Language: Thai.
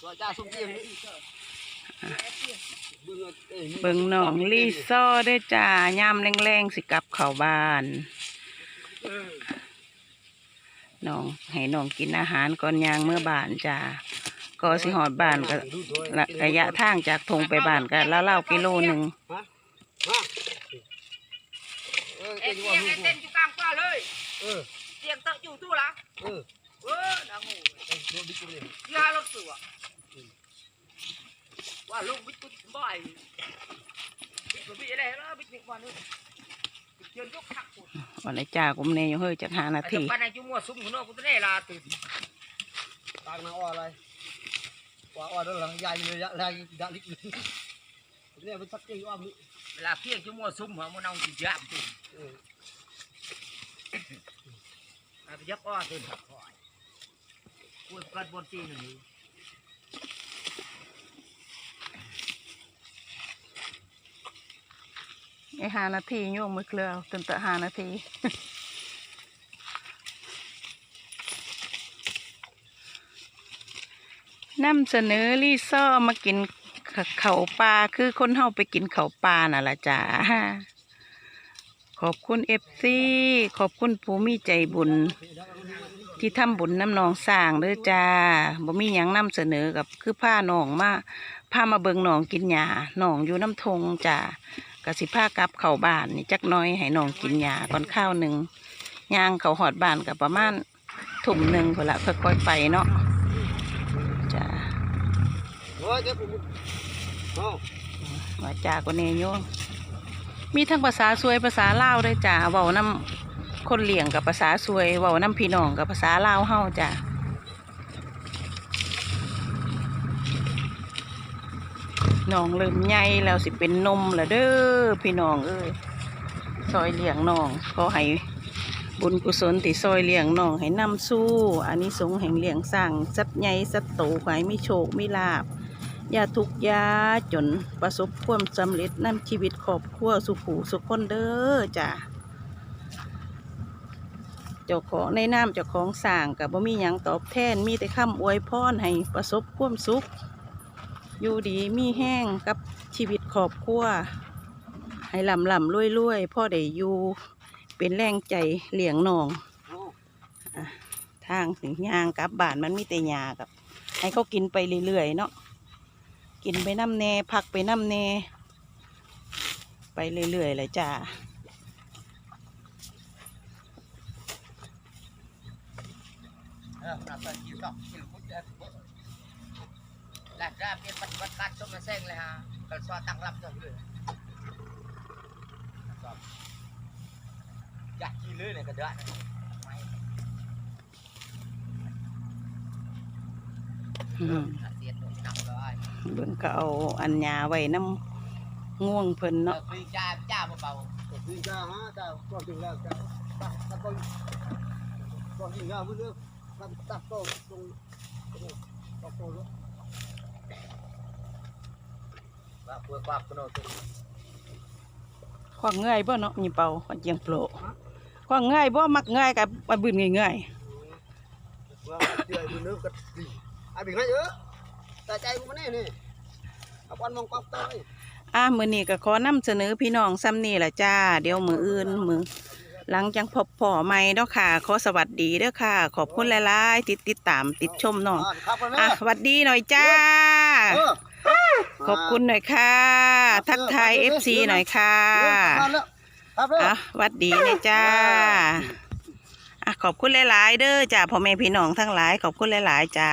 เบิ่งเอ้ยเบิ่งน้องลีซ่อได้จ้ายามแรงๆสิกลับเขาบ้านน้องให้น้องกินอาหารก่อนยางเมื่อบานจ้าก็สิหอดบานก็ละระยะทางจากทงไปบานก็แล้วเล่าๆกิโลหนึ่งเอ็งเตียงเอ็นเต้นอยู่กลางป่าเลยเตียงเตอะอยู่ตู้ละ เออเออดังหูโดนบิ๊กเลยที่ห้ารถตัวว่าลูกบิ๊กตุ๊ดบ่อยบิ๊กบิ๊กอะไรแล้วบิ๊กบิ๊กวันนี้เดินยกทักกูวันไหนจ้ากุมเนยเฮ้ยจากหานาไอ้ทีเจ้าปันไอ้จุ่มหัวซุ้มหัวโน้กูตัวนี้ลาตื่นตางนาอ้ออะไรว่าอ้อนั่นเหรอยายเลยยะยายดาลิกเลยเนี่ยมันสักเก่งอ้อมนี่เวลาเพียงจุ่มหัวซุ้มหัวมันเอาจิยามตื่นเออไอ้ยักษ์อ้อตื่นขับคอย กูเปิดบนตีนนี่ไอหานาทีโยมมือเกลือจนต่หานาทีนำเสนอลีซ่อมากินเขาปลาคือคนเฮาไปกินเขาปลาน่ะละจ้าขอบคุณเอฟซีขอบคุณผู้มีใจบุญ ที่ทำบุญน้ำนองสร้างเด้อจ้าบ่มีหยังนำเสนอกับคือผ้าหนองมาพามาเบิงหนองกินหญ้าหนองอยู่น้ำทงจ้ากสิผ้ากลับเข้าบ้านนี่จักน้อยให้หนองกินหญ้าก่อนข้าวหนึ่งย่างเขาหอดบ้านกับประมาณทุ่มหนึ่งพนละค่อยๆไปเนาะจ้ามาจ่าจาก็เนยโยมมีทั้งภาษาสวยภาษาลาวด้วยจ้าเว้าน้ำ คนเลี้ยงกับภาษาสวยเว้าน้ำพี่น้องกับภาษาลาวเฮาจ้าน้องเริ่มใหญ่แล้วสิเป็นนมล้วเด้อพี่น้องเอ้ยซอยเลี้ยงน้องขอให้บุญกุศลที่ซอยเลี้ยงน้องให้นำสู้อันนี้สงแห่งเลี้ยงสร้างสัตว์ใหญ่สัตว์โตขอให้มีโชคมีลาภอย่าทุกยาจนประสบความสำเร็จนำชีวิตครอบครัวสุขหูสุขคนเด้อจ้ะ เจ้าของในน้ำเจ้าของสร้างกับบ่มีหยังตอบแทนมีแต่คำอวยพรให้ประสบความสุข อยู่ดีมีแห้งกับชีวิตครอบครัวให้ลำลำรวยรวยพ่อได้อยู่เป็นแรงใจเลี้ยงน้องทางถึงยางกลับบ้านมันมีแต่หญ้ากับ ให้เขากินไปเรื่อยๆเนาะกินไปน้ำแน่พักไปน้ำแน่ไปเรื่อยๆเลยจ้า เออมาตัดอกกินพุทธเจ้าหลักราเป็นปฏิบัติการชมมาแซงเลยฮะกระสอตั้งรับตัวเลยอยากกินเลยเนี่ยก็ได้อืมเสียดหนักเบิ่งก็เอาอันหยาไว้น้ำง่วงเพิ่นเนาะคือจ้าจ้าเบาก็คือจ้าฮะจ้าก็ถึงแล้วจ้าตัดตัดต้นก็ถึงแล้วเลือ ข้าเพื่อความกนตุขวางเงยบ่เนาะมีเป่าขวางเจียงโปรขวางเงยบ่มักเงยกับอันบืนเงยว่าเดี๋ยวมึงเลือไงเยอะแต่ใจมึงมาแน่นี่เอาวันมองปั๊บตายๆอะมื้อนี้ก็ขอนำเสนอพี่น้องซ้ำนี่ล่ะจ้า เดี๋ยวมื้ออื่นมื้อ หลังจังพบพ่อใหม่เนาะค่ะ ขอสวัสดีเด้อค่ะ ขอบคุณหลายๆที่ติดตามติดชมน้องครับแม่อะสวัสดีหน่อยจ้าเออขอบคุณหน่อยค่ะ ทักทายเอฟซีหน่อยค่ะครับเด้ออะหวัดดีเลยจ้าอะขอบคุณหลายๆเด้อจ้าพ่อแม่พี่น้องทั้งหลาย ขอบคุณหลายๆจ้า